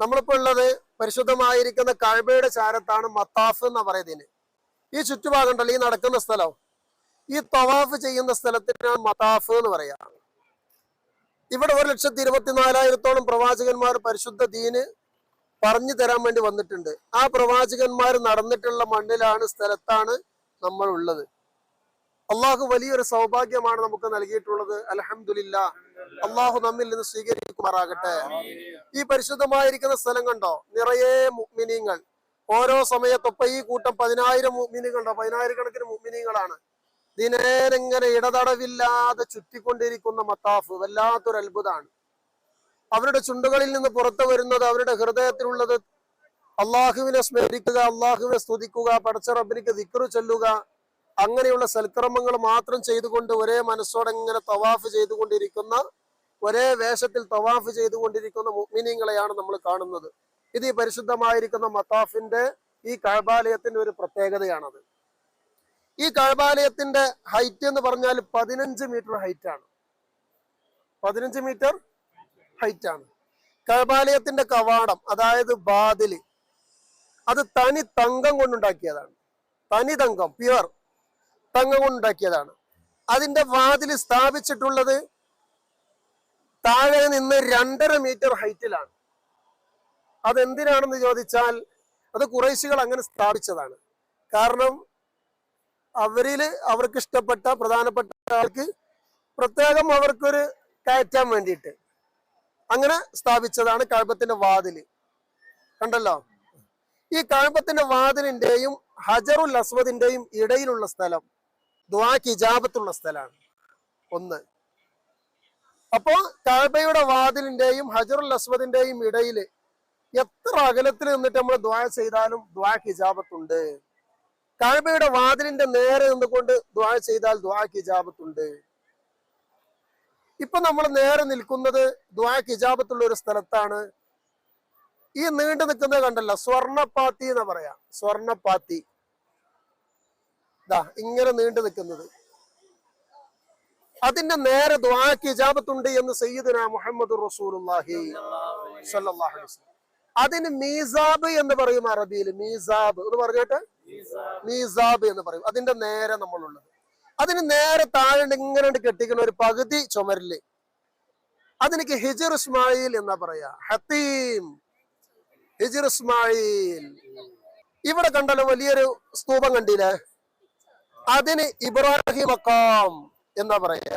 നമ്മളിപ്പോ ഉള്ളത് പരിശുദ്ധമായിരിക്കുന്ന കഴബയുടെ ചാരത്താണ് മത്താഫ് എന്ന് പറയുന്നതിന്. ഈ ചുറ്റുഭാഗം ഉണ്ടല്ലോ ഈ നടക്കുന്ന സ്ഥലം. ഈ തവാഫ് ചെയ്യുന്ന സ്ഥലത്തിനാണ് മത്താഫ് എന്ന് പറയാ. ഇവിടെ ഒരു ലക്ഷത്തി ഇരുപത്തിനാലായിരത്തോളം പ്രവാചകന്മാർ പരിശുദ്ധ ദീന് പറഞ്ഞു തരാൻ വേണ്ടി വന്നിട്ടുണ്ട്. ആ പ്രവാചകന്മാർ നടന്നിട്ടുള്ള മണ്ണിലാണ് സ്ഥലത്താണ് നമ്മൾ ഉള്ളത് അള്ളാഹു വലിയൊരു സൗഭാഗ്യമാണ് നമുക്ക് നൽകിയിട്ടുള്ളത്. അലഹമില്ല അള്ളാഹു നമ്മിൽ നിന്ന് സ്വീകരിക്കുമാറാകട്ടെ. ഈ പരിശുദ്ധമായിരിക്കുന്ന സ്ഥലം കണ്ടോ? നിറയെ മുഗ്മിനീങ്ങൾ ഓരോ സമയത്തൊപ്പം ഈ കൂട്ടം പതിനായിരം മുഗ്മിനികളുണ്ടോ പതിനായിരക്കണക്കിന് മുഗ്മിനീങ്ങളാണ് ദിനേനെങ്ങനെ ഇടതടവില്ലാതെ ചുറ്റിക്കൊണ്ടിരിക്കുന്ന മത്താഫ് വല്ലാത്തൊരു അത്ഭുതമാണ്. അവരുടെ ചുണ്ടുകളിൽ നിന്ന് പുറത്തു വരുന്നത് അവരുടെ ഹൃദയത്തിലുള്ളത് അള്ളാഹുവിനെ സ്മരിക്കുക അള്ളാഹുവിനെ സ്തുതിക്കുക പടച്ച റബ്ബിനിക്ക് ദിക്റ് ചൊല്ലുക അങ്ങനെയുള്ള സൽക്രമങ്ങൾ മാത്രം ചെയ്തുകൊണ്ട് ഒരേ മനസ്സോടെ ഇങ്ങനെ തവാഫ് ചെയ്തുകൊണ്ടിരിക്കുന്ന ഒരേ വേഷത്തിൽ തവാഫ് ചെയ്തുകൊണ്ടിരിക്കുന്ന മുഅ്മിനീങ്ങളെയാണ് നമ്മൾ കാണുന്നത്. ഇത് ഈ പരിശുദ്ധമായിരിക്കുന്ന മത്താഫിന്റെ ഈ കഴബാലയത്തിന്റെ ഒരു പ്രത്യേകതയാണത്. ഈ കഴബാലയത്തിന്റെ ഹൈറ്റ് എന്ന് പറഞ്ഞാൽ പതിനഞ്ച് മീറ്റർ ഹൈറ്റ് ആണ് പതിനഞ്ച് മീറ്റർ ഹൈറ്റ് ആണ് കഴബാലയത്തിന്റെ കവാടം അതായത് ബാതിൽ അത് തനി തങ്കം കൊണ്ടുണ്ടാക്കിയതാണ്. തനി തങ്കം പ്യുവർ. തങ്കം കൊണ്ടുണ്ടാക്കിയതാണ് അതിന്റെ വാതിൽ സ്ഥാപിച്ചിട്ടുള്ളത് താഴെ നിന്ന് രണ്ടര മീറ്റർ ഹൈറ്റിലാണ്. അതെന്തിനാണെന്ന് ചോദിച്ചാൽ അത് കുറേശികൾ അങ്ങനെ സ്ഥാപിച്ചതാണ്. കാരണം അവരിൽ അവർക്ക് ഇഷ്ടപ്പെട്ട പ്രധാനപ്പെട്ട ആൾക്ക് പ്രത്യേകം അവർക്കൊരു കയറ്റാൻ വേണ്ടിയിട്ട് അങ്ങനെ സ്ഥാപിച്ചതാണ് കഴപ്പത്തിന്റെ വാതിൽ. കണ്ടല്ലോ? ഈ കഴപ്പത്തിന്റെ വാതിലിന്റെയും ഹജറുൽ അസ്വദിന്റെയും ഇടയിലുള്ള സ്ഥലം. ദ്വാക്ക് ഇജാബത്തുള്ള സ്ഥലമാണ് ഒന്ന്. അപ്പോ കാബയുടെ വാതിലിന്റെയും ഹജറുൽ അസ്വദിന്റെയും ഇടയിൽ എത്ര അകലത്തിൽ നിന്നിട്ട് നമ്മൾ ദ്വാ ചെയ്താലും ദ്വാക്ക് ഇജാബത്തുണ്ട്? കാബയുടെ വാതിലിന്റെ നേരെ നിന്നുകൊണ്ട് ദ്വാ ചെയ്താൽ ദ്വാക്ക് ഇജാബത്തുണ്ട്. ഇപ്പൊ നമ്മൾ നേരെ നിൽക്കുന്നത് ദ്വാക്ക് ഇജാബത്തുള്ള ഒരു സ്ഥലത്താണ്. ഈ നീണ്ടു നിൽക്കുന്നത് കണ്ടല്ലോ സ്വർണപ്പാത്തി എന്ന് പറയാം. സ്വർണപ്പാത്തി ദാ ഇങ്ങനെ നീണ്ടു നിൽക്കുന്നത്. അതിന്റെ നേരെ ദ്വാക്ക് ഇജാബത്തുണ്ട് എന്ന് സയ്യിദന മുഹമ്മദ് സ്വല്ലല്ലാഹു അലൈഹി അതിന് മീസാബ് എന്ന് പറയും അറബിയിൽ. മീസാബ്. എന്ന് പറഞ്ഞോട്ടെ? മീസാബ് എന്ന് പറയും. അതിന്റെ നേരെ നമ്മളുള്ളത്. അതിന് നേരെ താഴെ ഇങ്ങനെ കെട്ടിക്കുന്ന ഒരു പകുതി ചുമരിൽ. അതിനക്ക് ഹിജിർ ഇസ്മായിൽ എന്നാ പറയാ? ഹത്തീം. ഹിജിർ ഇസ്മായിൽ. ഇവിടെ കണ്ടല്ലോ വലിയൊരു സ്തൂപം കണ്ടില്ലേ? അതിന് ഇബ്രാഹിമക്കാം എന്താ എന്നാ പറയാ